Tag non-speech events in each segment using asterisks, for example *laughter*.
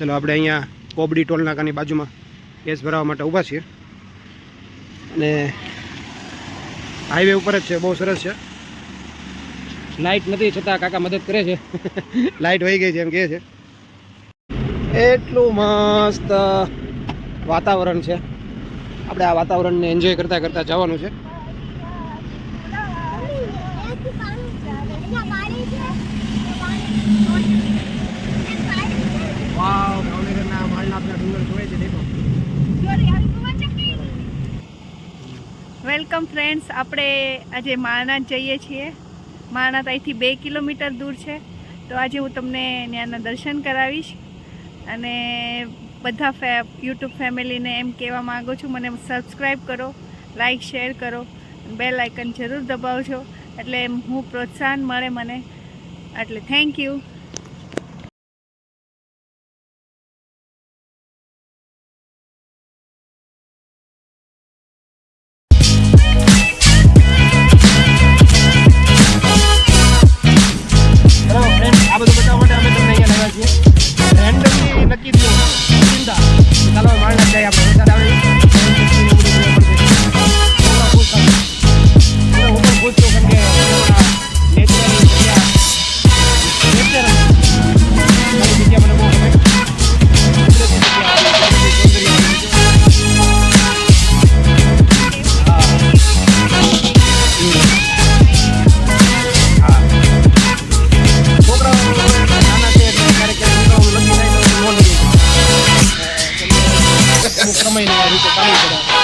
ચલો, આપણે અહીંયા કોબડી ટોલ નાકાની બાજુમાં ગેસ ભરાવા માટે ઊભા છીએ. અને હાઈવે ઉપર જ છે, બહુ સરસ છે. લાઇટ નથી, છતાં કાકા મદદ કરે છે. *laughs* લાઇટ વહી ગઈ છે, એમ કહે છે. એટલું મસ્ત વાતાવરણ છે. આપણે આ વાતાવરણને એન્જોય કરતાં કરતાં જવાનું છે. વેલકમ ફ્રેન્ડ્સ આપણે આજે માણનાથ જઈએ છીએ. માણનાથ અહીંથી બે કિલોમીટર દૂર છે. તો આજે હું તમને ત્યાંના દર્શન કરાવીશ. અને બધા ફે, યુટ્યુબ ફેમિલીને એમ કહેવા માગું છું, મને સબસ્ક્રાઈબ કરો લાઈક શેર કરો બે લાઇકન જરૂર દબાવજો. એટલે હું પ્રોત્સાહન મળે મને. એટલે થેન્ક યુ સમયની રીતે ચાલુ કરે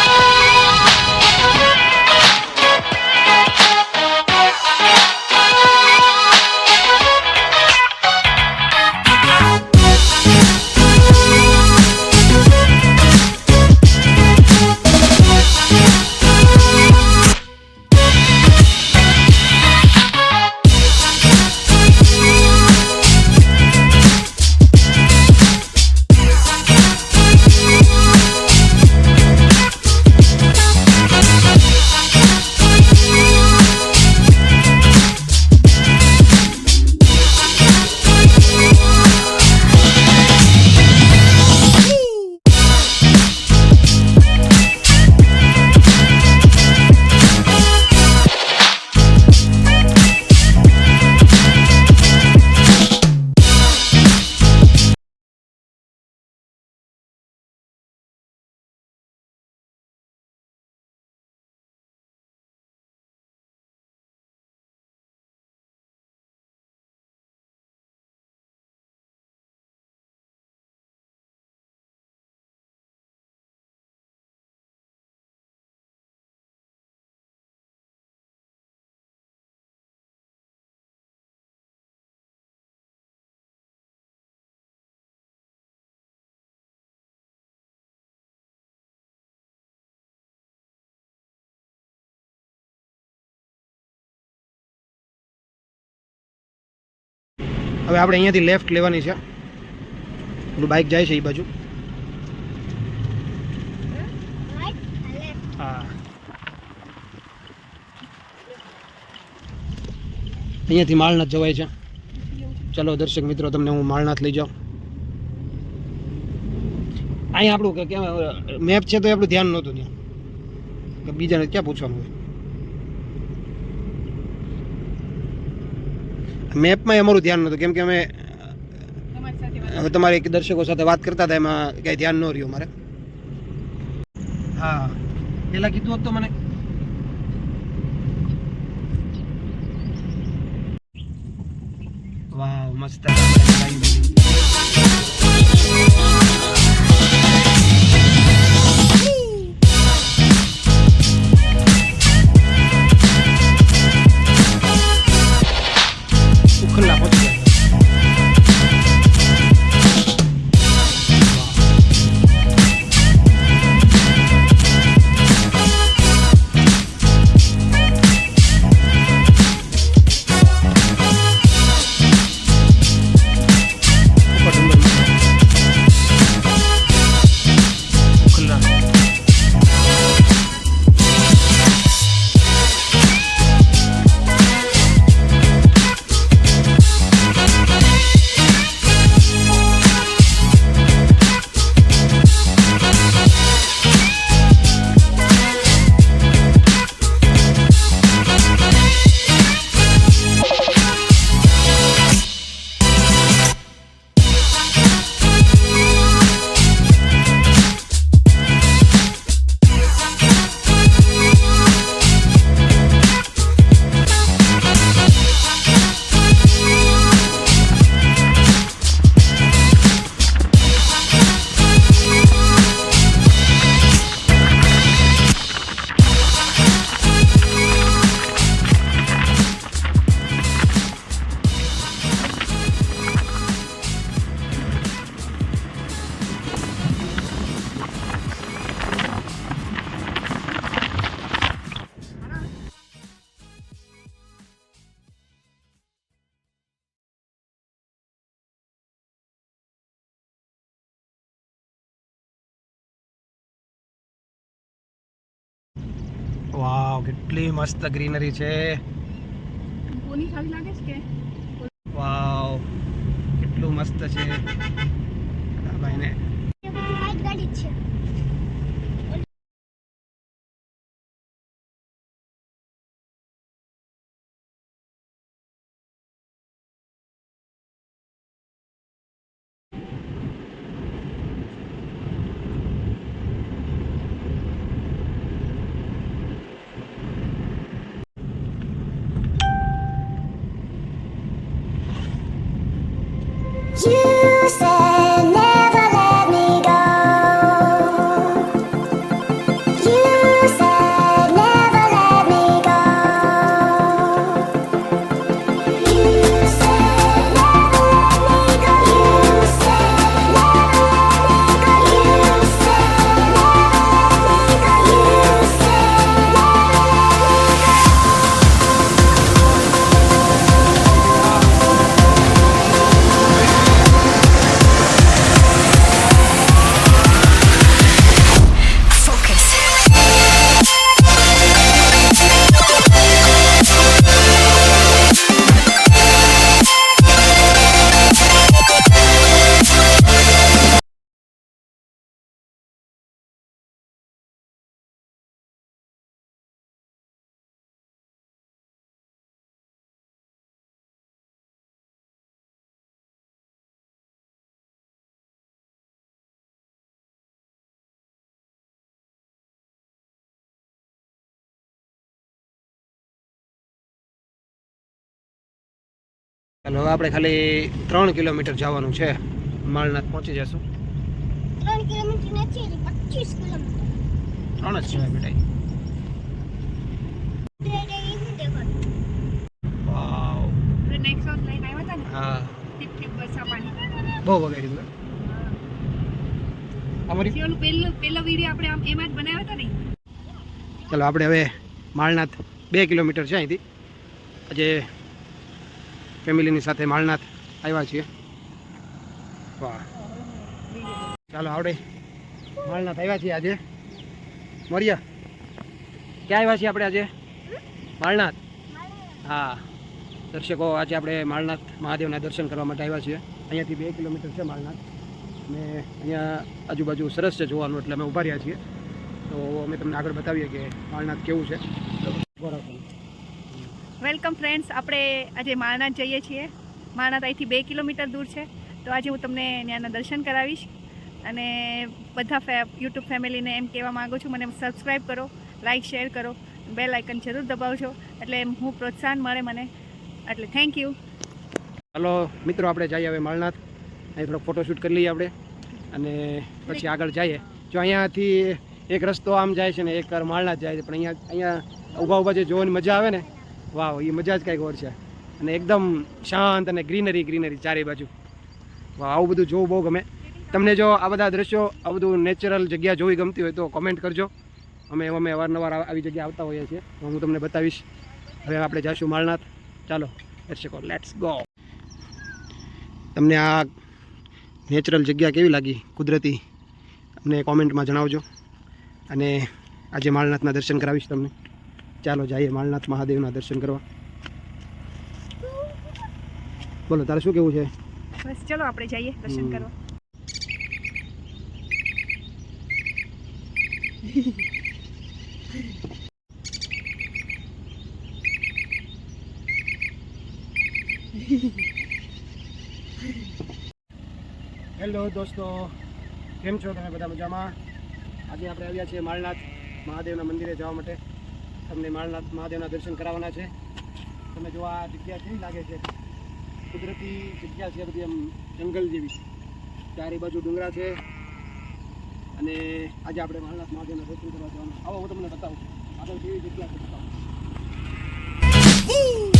હવે આપણે અહીંયાથી લેફ્ટ લેવાની છે. પેલું બાઇક જાય છે એ બાજુ. હા. અહીંયાથી માળનાથ જવાય છે. ચલો દર્શક મિત્રો, તમને હું માળનાથ લઈ જાઉં. અહીંયા આપણું કે મેપ છે તો આપણું ધ્યાન નહોતું ત્યાં. કે બીજાને ક્યાં પૂછવાનું હોય? મેપમાં અમારું ધ્યાન નહોતું. કેમ કે અમે તમારી હવે તમારે એક દર્શકો સાથે વાત કરતા હતા એમાં કઈ ધ્યાન ન રહ્યું મારે હા. પેલા કીધું હતું મને વાવ મસ્ત. વાવ કેટલી મસ્ત ગ્રીનરી છે. કોની સારી લાગે છે કે? વાવ કેટલું મસ્ત છે. આ ભાઈને. ગાડી છે. Said ચાલો હવે આપણે ખાલી ત્રણ કિલોમીટર જવાનું છે. માળનાથ પહોંચી જશું ત્રણ કિલોમીટર નથી પચીસ કિલોમીટર. ત્રણ જ છે બેટા. બહુ વગાડી અમારી ઓલું પહેલું પહેલો વીડિયો આપણે આમ એમાં જ બનાવ્યો હતો ને? ચાલો આપણે હવે માળનાથ બે કિલોમીટર છે અહીંથી. આજે ફેમિલીની સાથે માળનાથ આવ્યા છીએ. વાહ. ચાલો, આવડે. માળનાથ આવ્યા છીએ આજે. મરિયા, ક્યાં આવ્યા છીએ આપણે આજે? માળનાથ હા. દર્શકો, આજે આપણે માળનાથ મહાદેવના દર્શન કરવા માટે આવ્યા છીએ. અહીંયાથી બે કિલોમીટર છે માળનાથ અને અહીંયા આજુબાજુ સરસ છે જોવાનું, એટલે અમે ઊભા રહ્યા છીએ. તો અમે તમને આગળ બતાવીએ કે માળનાથ કેવું છે. બરાબર. વેલકમ ફ્રેન્ડ્સ, આપણે આજે માણા જઈએ છીએ. માણા અહીંથી બે કિલોમીટર દૂર છે. તો આજે હું તમને ત્યાંના દર્શન કરાવીશ. અને બધા ફે, યુટ્યુબ ફેમિલીને એમ કહેવા માગું છું, મને સબસ્ક્રાઈબ કરો, લાઇક, શેર કરો, બેલ આઇકન જરૂર દબાવજો. એટલે હું પ્રોત્સાહન મળે મને. એટલે થેન્ક યુ. હલો, મિત્રો, આપણે જઈએ હવે માળનાથ. અહીં થોડોક ફોટોશૂટ કરી લઈએ આપણે. અને પછી આગળ જઈએ. જો અહીંયાથી એક રસ્તો આમ જાય છે ને, એક માળનાથ જાય છે. પણ અહીંયા અહીંયા ઊભા ઊભા જે જોવાની મજા આવે ને વાવ એ મજા જ કંઈક ઓર છે. અને એકદમ શાંત અને ગ્રીનરી ગ્રીનરી ચારે બાજુ. વાહ આવું બધું જોવું બહુ ગમે. તમને જો આ બધા દ્રશ્યો, આ બધું નેચરલ જગ્યા જોવી ગમતી હોય તો કોમેન્ટ કરજો. અમે અમે અવારનવાર આવી જગ્યા આવતા હોઈએ છીએ. હું તમને બતાવીશ. હવે આપણે જઈશું માળનાથ ચાલો દર્શકો લેટ્સ ગો તમને આ નેચરલ જગ્યા કેવી લાગી, કુદરતી? અમને કોમેન્ટમાં જણાવજો. અને આજે માળનાથના દર્શન કરાવીશ તમને. ચાલો જઈએ માલનાથ મહાદેવના દર્શન કરવા. બોલો તારે શું કેવું છે? બસ ચલો આપણે જઈએ દર્શન કરવા. હેલો દોસ્તો. કેમ છો તમે બધા મજામાં? આજે આપણે આવ્યા છીએ માળનાથ મહાદેવના મંદિરે જવા માટે. તમને માળનાથ મહાદેવના દર્શન કરાવવાના છે. તમે જો આ જગ્યા કેવી લાગે છે? કુદરતી જગ્યા છે બધી એમ જંગલ જેવી. ચારે બાજુ ડુંગરા છે. અને આજે આપણે માળનાથ મહાદેવના દર્શન કરવા જવાનું. આવો, હું તમને બતાવું આગળ કેવી જગ્યા છે બતાવું.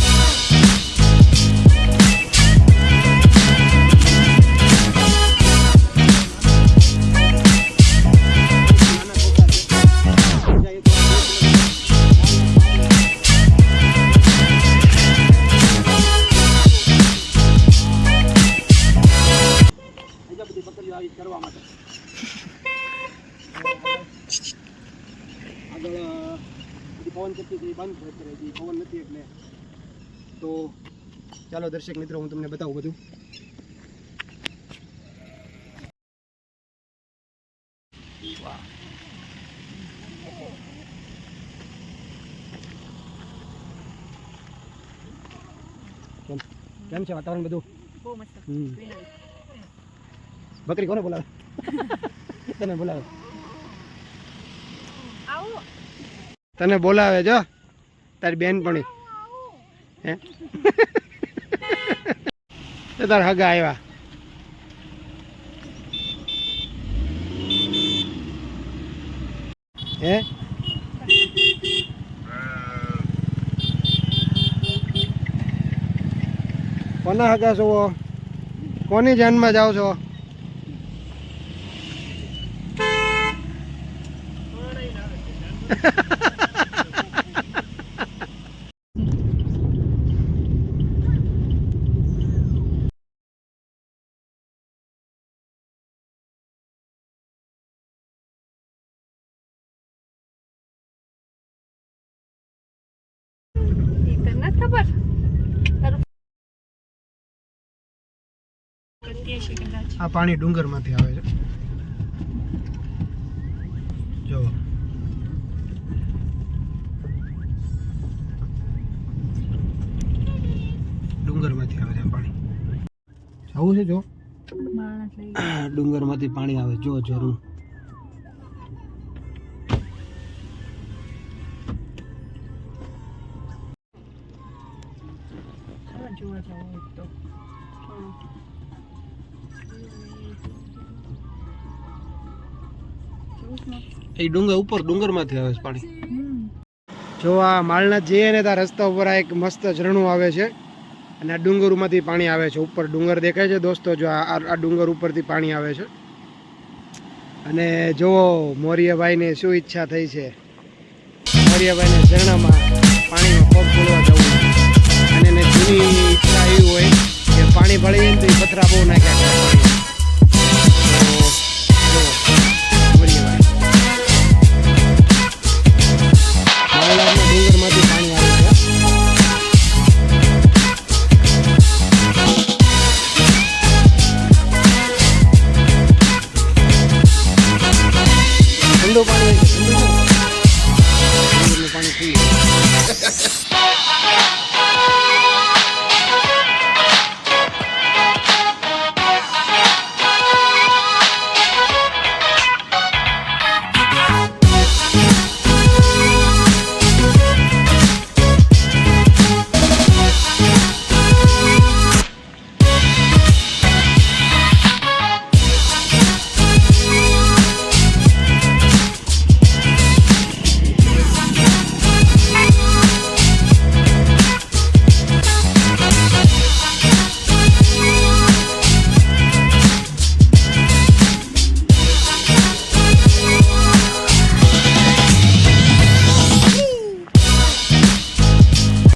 બીજા બધી પકડીઓ આવી કરવા માટે. *laughs* આગળ અ, બધી પવન ચક્કી એસી છે એ બંધ છે અત્યારે હજી પવન નથી એટલે. તો ચાલો દર્શક મિત્રો હું તમને બતાવું બધું. વાહ. કેમ? કેમ છે વાતાવરણ બધું? બહુ મસ્ત. હમ. બકરી કોને બોલાવે? તને બોલાવે. તને બોલાવે જો તારી બેનપણી હે? તાર હગા આવ્યા હે? કોના હગા છો? કોની જાનમાં જાઓ છો એ તને નથી ખબર? આ પાણી ડુંગરમાંથી આવે છે. જો ડુંગરમાંથી આવે છે આ પાણી. આવું છે જો ડુંગરમાંથી પાણી આવે. જો જરૂર ચાલો જવું હોય તો એ ડુંગર ઉપર ડુંગરમાંથી આવે છે પાણી. જો આ માલનાથ જઈએ ને ત્યાં રસ્તા ઉપર આ એક મસ્ત ઝરણું આવે છે અને આ ડુંગરમાંથી પાણી આવે છે. ઉપર ડુંગર દેખાય છે દોસ્તો જો આ આ ડુંગર ઉપરથી પાણી આવે છે. અને જુઓ મોરિયાભાઈને શું ઈચ્છા થઈ છે? મોરિયાભાઈને ઝરણામાં પાણીમાં પગ ખોલવા જવું હોય કે પાણી ભળી જાય તો એ પથરા બહુ નાખ્યા